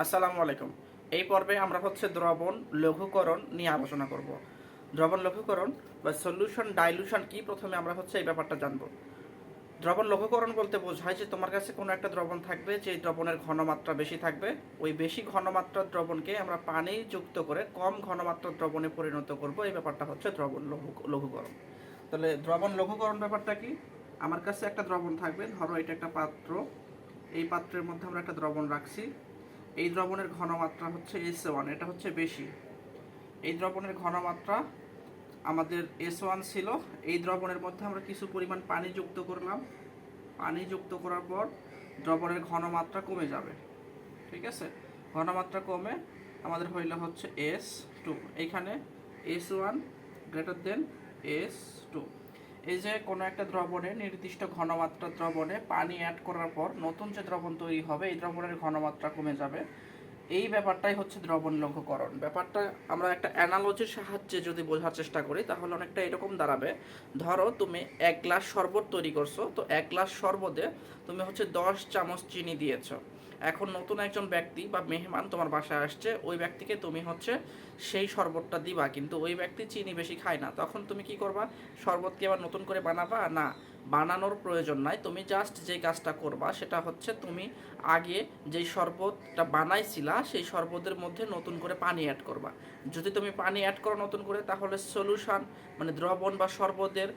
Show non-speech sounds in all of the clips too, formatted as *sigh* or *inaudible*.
আসসালামু আলাইকুম। এই পর্বে আমরা হচ্ছে দ্রবণ লঘুকরণ নিয়ে আলোচনা করব। দ্রবণ লঘুকরণ বা সলিউশন ডাইলুশন কি প্রথমে আমরা হচ্ছে এই ব্যাপারটা জানব। দ্রবণ লঘুকরণ বলতে বোঝায় যে তোমার কাছে কোনো একটা দ্রবণ থাকবে যে দ্রবণের ঘনমাত্রা বেশি থাকবে, ওই বেশি ঘনমাত্রার দ্রবণকে আমরা পানি যুক্ত করে কম ঘনমাত্রার দ্রবণে পরিণত করব। এই ব্যাপারটা হচ্ছে দ্রবণ লঘু, লঘুকরণ। তাহলে দ্রবণ লঘুকরণ ব্যাপারটা কি? আমার কাছে একটা দ্রবণ থাকবে, ধরো এটা একটা পাত্র। এই পাত্রের মধ্যে আমরা একটা দ্রবণ রাখছি। এই দ্রবণের ঘনমাত্রা হচ্ছে এস ওয়ান এটা হচ্ছে বেশি। এই দ্রবণের ঘনমাত্রা আমাদের এস ওয়ান ছিল। এই দ্রবণের মধ্যে আমরা কিছু পরিমাণ পানি যুক্ত করলাম। পানি যুক্ত করার পর দ্রবণের ঘনমাত্রা কমে যাবে। ঠিক আছে? ঘনমাত্রা কমে আমাদের হইলে হচ্ছে এস টু এইখানে S one greater than S two এই যে কোনো একটা দ্রবণে, নির্দিষ্ট ঘনমাত্রা দ্রবণে পানি অ্যাড করার পর নতুন যে দ্রবণ তৈরি হবে, এই দ্রবণের ঘনমাত্রা কমে যাবে। এই ব্যাপারটাই হচ্ছে দ্রবণ লঘুকরণ ব্যাপারটা আমরা একটা অ্যানালজির সাহায্যে যদি বোঝার চেষ্টা করি, তাহলে অনেকটা এরকম দাঁড়াবে। ধরো তুমি এক গ্লাস শরবত তৈরি করছ, তো এক গ্লাস শরবতে তুমি হচ্ছে দশ চামচ চিনি দিয়েছ। এখন নতুন একজন ব্যক্তি বা মেহমান তোমার বাসায় আসছে, ওই ব্যক্তিকে তুমি হচ্ছে সেই শরবতটা দিবা, কিন্তু ওই ব্যক্তি চিনি বেশি খায় না। তখন তুমি কি করবা? শরবত কি আবার নতুন করে বানাবা? না বানানোর প্রয়োজন নাই। তুমি জাস্ট যে কাজটা করবা সেটা হচ্ছে তুমি আগে যেই শরবতটা বানাইছিলা সেই শরবতের মধ্যে নতুন করে পানি অ্যাড করবা। যদি তুমি পানি অ্যাড করো নতুন করে তাহলে সলিউশন মানে দ্রবণ বা শরবতের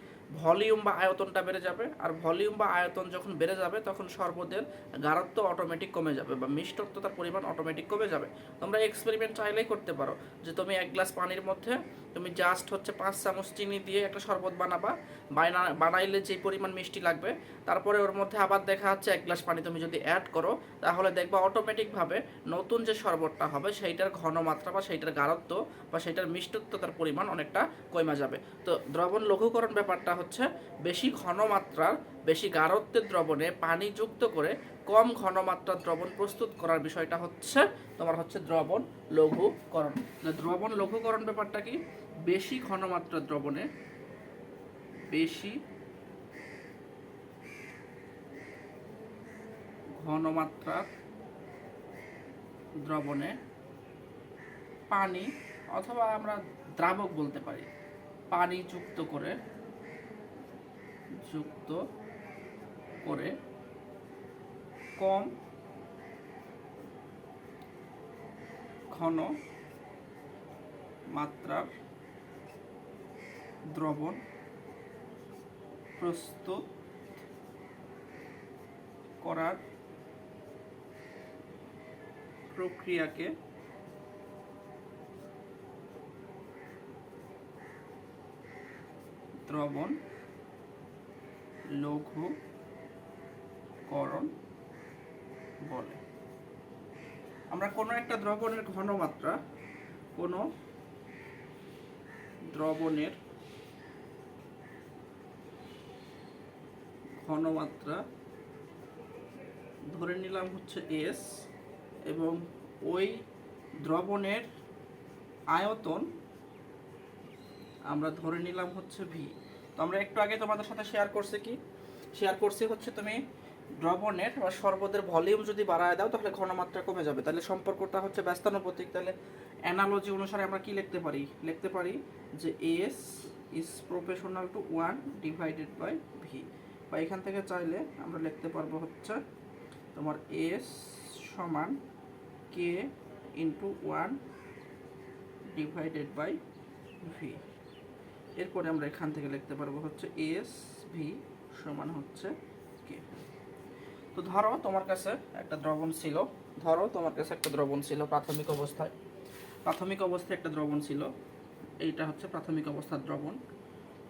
ভলিউম বা আয়তনটা বেড়ে যাবে। আর ভলিউম বা আয়তন যখন বেড়ে যাবে তখন শরবতের গাঢ়ত্ব অটোমেটিক কমে যাবে বা মিষ্টত্বতার পরিমাণ অটোমেটিক কমে যাবে। তোমরা এক্সপেরিমেন্ট চাইলেই করতে পারো যে তুমি এক গ্লাস পানির মধ্যে তুমি জাস্ট হচ্ছে পাঁচ চামচ চিনি দিয়ে একটা শরবত বানাবা। বানা বানাইলে যে পরিমাণ মিষ্টি লাগবে। তারপরে ওর মধ্যে আবার দেখা যাচ্ছে এক গ্লাস পানি তুমি যদি অ্যাড করো, তাহলে দেখবা অটোমেটিকভাবে নতুন যে শরবতটা হবে, সেইটার ঘনমাত্রা বা সেইটার গাঢ়ত্ব বা সেইটার মিষ্টত্বতার পরিমাণ অনেকটা কমে যাবে। তো দ্রবণ লঘুকরণ ব্যাপারটা হচ্ছে বেশি ঘনমাত্রার, বেশি গাঢ়ত্বের দ্রবণে পানি যুক্ত করে কম ঘনমাত্রার দ্রবণ প্রস্তুত করার বিষয়টা হচ্ছে তোমার হচ্ছে দ্রবণ লঘুকরণ। দ্রবণ লঘুকরণ ব্যাপারটা কি? বেশি ঘনমাত্রার দ্রবণে বেশি ঘনমাত্রার দ্রবণে পানি অথবা আমরা দ্রাবক বলতে পারি। পানি যুক্ত করে যুক্ত করে কম ঘন মাত্রার দ্রবণ প্রস্তুত করার প্রক্রিয়াকে দ্রবণ লঘুকরণ বলে। আমরা কোনো একটা দ্রবণের ঘনমাত্রা কোনো দ্রবণের ঘনমাত্রা ধরে নিলাম হচ্ছে এস এবং ওই দ্রবণের আয়তন আমরা ধরে নিলাম হচ্ছে ভি তো আমরা একটু আগে তোমাদের সাথে শেয়ার করছি কি? শেয়ার করছি হচ্ছে তুমি দ্রবণের বা শরবতের ভলিউম যদি বাড়ায় দাও, তাহলে ঘনমাত্রা কমে যাবে। তাহলে সম্পর্কটা হচ্ছে ব্যস্তানুপাতিক। তাহলে অ্যানালজি অনুসারে আমরা কি লিখতে পারি? লিখতে পারি যে S is proportional to one divided by V বা এখান থেকে চাইলে আমরা লিখতে পারব হচ্ছে তোমার এস সমান K into one divided by V এরপরে আমরা এখান থেকে লিখতে পারব হচ্ছে এস ভি সমান হচ্ছে কে তো ধরো তোমার কাছে একটা দ্রবণ ছিল, ধরো তোমার কাছে একটা দ্রবণ ছিল প্রাথমিক অবস্থায়। প্রাথমিক অবস্থায় একটা দ্রবণ ছিল, এইটা হচ্ছে প্রাথমিক অবস্থার দ্রবণ।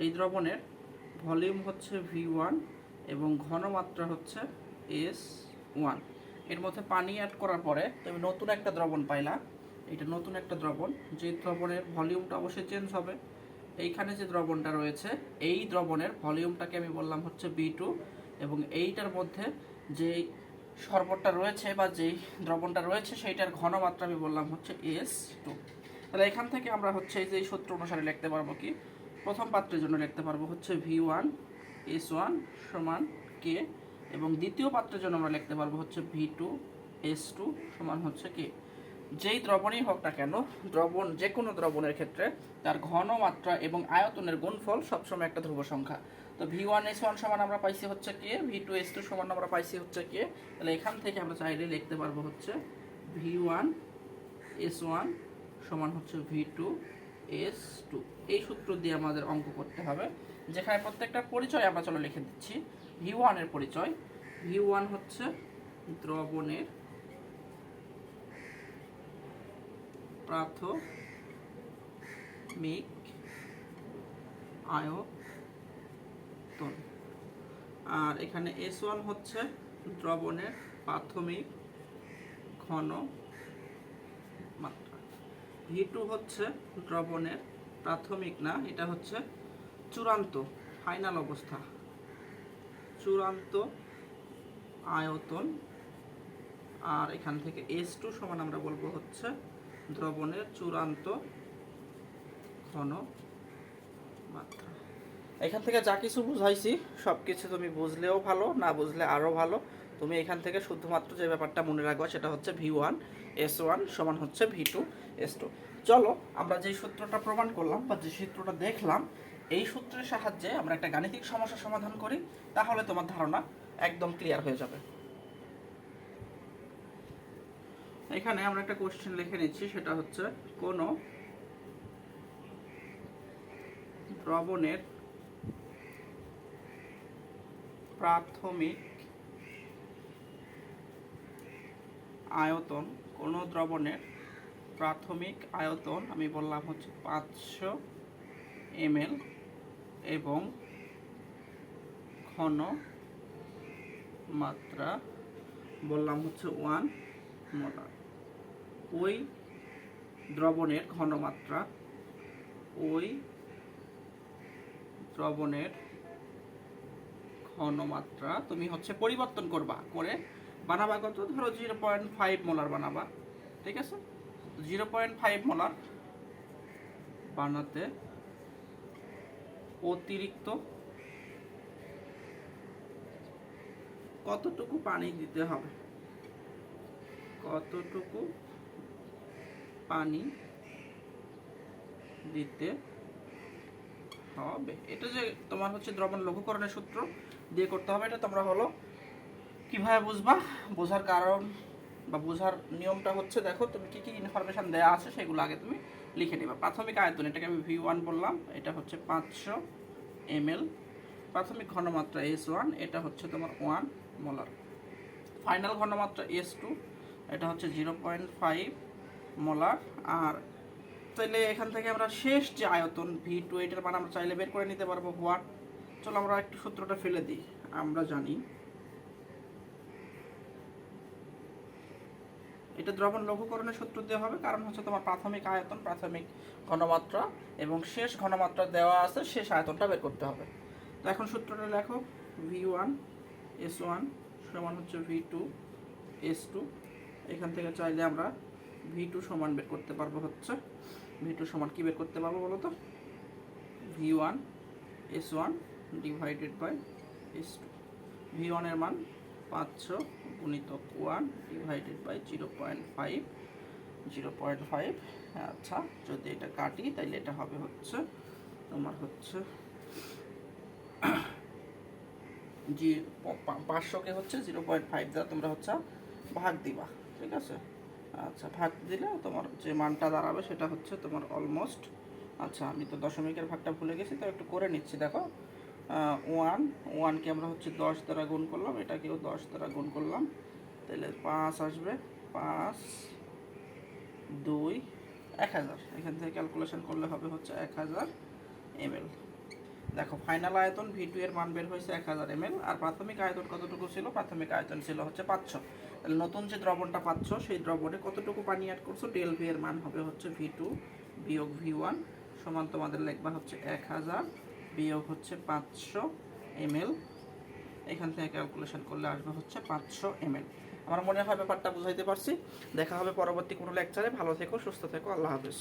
এই দ্রবণের ভলিউম হচ্ছে ভি ওয়ান এবং ঘনমাত্রা হচ্ছে এস ওয়ানের মধ্যে পানি অ্যাড করার পরে তুমি নতুন একটা দ্রবণ পাইলা এটা নতুন একটা দ্রবণ। যে দ্রবণের ভলিউমটা অবশ্যই চেঞ্জ হবে। এইখানে যে দ্রবণটা রয়েছে, এই দ্রবণের ভলিউমটাকে আমি বললাম হচ্ছে বি টু এবং এইটার মধ্যে যে শরবতটা রয়েছে বা যেই দ্রবণটা রয়েছে, সেইটার ঘনমাত্রা আমি বললাম হচ্ছে এস টু তাহলে এখান থেকে আমরা হচ্ছে এই যে সূত্র অনুসারে লিখতে পারব কি? প্রথম পাত্রের জন্য লিখতে পারব হচ্ছে ভি ওয়ান এস ওয়ান সমান কে এবং দ্বিতীয় পাত্রের জন্য আমরা লিখতে পারব হচ্ছে ভি টু, এস টু সমান হচ্ছে কি। যেই দ্রবণই হোক না কেন, দ্রবণ, যে কোনো দ্রবণের ক্ষেত্রে তার ঘনমাত্রা এবং আয়তনের গুণফল সবসময় একটা ধ্রুব সংখ্যা। তো ভি ওয়ান, এস ওয়ান সমান আমরা পাইছি হচ্ছে কি, ভি টু, এস টু সমান আমরা পাইছি হচ্ছে কি। তাহলে এখান থেকে আমরা চাইলে লিখতে পারব হচ্ছে ভি ওয়ান, এস ওয়ান সমান হচ্ছে ভি টু, এস টু। এই সূত্র দিয়ে আমাদের অঙ্ক করতে হবে। যেখানে প্রত্যেকটা পরিচয় আমরা চলো লিখে দিচ্ছি। ভি ওয়ানের পরিচয়। ভি ওয়ান হচ্ছে দ্রবণের প্রাথমিক আয়তন। আর এখানে এস ওয়ান হচ্ছে দ্রবণের প্রাথমিক ঘন মাত্রা। ভি টু হচ্ছে দ্রবণের প্রাথমিক না, এটা হচ্ছে চূড়ান্ত ফাইনাল অবস্থা। চূড়ান্ত আয়তন, আর এখান থেকে এস টু সমান আমরা বলব হচ্ছে দ্রবণের চূড়ান্ত ঘন মাত্রা। এখান থেকে যা কিছু বুঝাইছি সব কিছু তুমি বুঝলেও ভালো, না বুঝলে আরও ভালো। তুমি এখান থেকে শুধুমাত্র যে ব্যাপারটা মনে রাখবা, সেটা হচ্ছে ভি ওয়ান এস ওয়ান সমান হচ্ছে ভি টু এস টু চলো, আমরা যে সূত্রটা প্রমাণ করলাম বা যে সূত্রটা দেখলাম এই সূত্রের সাহায্যে আমরা একটা গাণিতিক সমস্যা সমাধান করি, তাহলে তোমার ধারণা একদম ক্লিয়ার হয়ে যাবে। এখানে আমরা একটা কোশ্চেন লিখে নিচ্ছি, সেটা হচ্ছে কোন দ্রবণের প্রাথমিক আয়তন, কোন দ্রবণের প্রাথমিক আয়তন, আমি বললাম হচ্ছে পাঁচশো এমএল এবং ঘন মাত্রা বললাম হচ্ছে ওয়ান মোলার ওই দ্রবণের ঘনমাত্রা ওই দ্রবণের ঘনমাত্রা তুমি হচ্ছে পরিবর্তন করবা করে বানাবা কত? ধরো জিরো পয়েন্ট ফাইভ মোলার বানাবা, ঠিক আছে? জিরো পয়েন্ট ফাইভ মোলার বানাতে অতিরিক্ত কতটুকু পানি দিতে হবে? কতটুকু পানি দিতে হবে? এটা যে তোমার হচ্ছে দ্রবণ লঘুকরণের সূত্র দিয়ে করতে হবে, এটা তোমরা হলো কীভাবে বুঝবা? বোঝার কারণ বা বোঝার নিয়মটা হচ্ছে, দেখো তুমি কী কী ইনফরমেশান দেওয়া আছে সেগুলো আগে তুমি লিখে নেবা। প্রাথমিক আয়তন, এটাকে আমি ভি ওয়ান বললাম, এটা হচ্ছে পাঁচশো এমএল প্রাথমিক ঘনমাত্রা এস ওয়ান এটা হচ্ছে তোমার ওয়ান মোলার ফাইনাল ঘনমাত্রা এস টু এটা হচ্ছে জিরো পয়েন্ট ফাইভ মোলার আর তাহলে এখান থেকে আমরা শেষ যে আয়তন ভি টু এটার মান আমরা চাইলে বের করে নিতে পারব হোয়াট চলো আমরা একটু সূত্রটা ফেলে দিই, আমরা জানি এটা দ্রবণ লঘুকরণের সূত্র দেওয়া হবে, কারণ হচ্ছে তোমার প্রাথমিক আয়তন, প্রাথমিক ঘনমাত্রা এবং শেষ ঘনমাত্রা দেওয়া আছে, শেষ আয়তনটা বের করতে হবে। তো এখন সূত্রটা লেখো ভি ওয়ান এস ওয়ান সমান হচ্ছে ভি টু এস টু এখান থেকে চাইলে আমরা ভি টু সমান বের করতে পারব হচ্ছে ভি টু সমান কী বের করতে পারব বলো তো? V one S one divided by S two V ওয়ানের মান পাঁচশো গুণিতক one divided by zero point five zero point five আচ্ছা যদি এটা কাটি তাহলে এটা হবে হচ্ছে, তোমার হচ্ছে *clears throat* জি পাঁচশোকে হচ্ছে জিরো পয়েন্ট ফাইভ দ্বারা তোমরা হচ্ছে ভাগ দিবা, ঠিক আছে? আচ্ছা ভাগ দিলে তোমার যে মানটা দাঁড়াবে, সেটা হচ্ছে তোমার অলমোস্ট আচ্ছা আমি তো দশমিকের ভাগটা ভুলে গেছি, তো একটু করে নিচ্ছি, দেখো। ওয়ান ওয়ানকে আমরা হচ্ছে দশ দ্বারা গুণ করলাম, এটাকেও দশ দ্বারা গুণ করলাম। তাহলে পাঁচ আসবে, পাঁচ, দুই, এক হাজার। এখান থেকে ক্যালকুলেশন করলে হবে হচ্ছে এক হাজার এমএল দেখো ফাইনাল আয়তন ভি টু এর মান বের হয়েছে এক হাজার এমএল আর প্রাথমিক আয়তন কতটুকু ছিল? প্রাথমিক আয়তন ছিল হচ্ছে পাঁচশো। তাহলে নতুন যে দ্রবণটা পাচ্ছ, সেই দ্রবণে কতটুকু পানি অ্যাড করছ? ডেল ভি এর মান হবে হচ্ছে ভি টু বিয়োগ ভি ওয়ান সমান তোমাদের লেখবা হচ্ছে এক হাজার বিয়োগ হচ্ছে পাঁচশো এমএল। এখান থেকে ক্যালকুলেশন করলে আসবে হচ্ছে পাঁচশো এমএল। আমার মনে হয় ব্যাপারটা বুঝাইতে পারছি। দেখা হবে পরবর্তী কোনো লেকচারে ভালো থেকো, সুস্থ থেকো। আল্লাহ হাফেজ।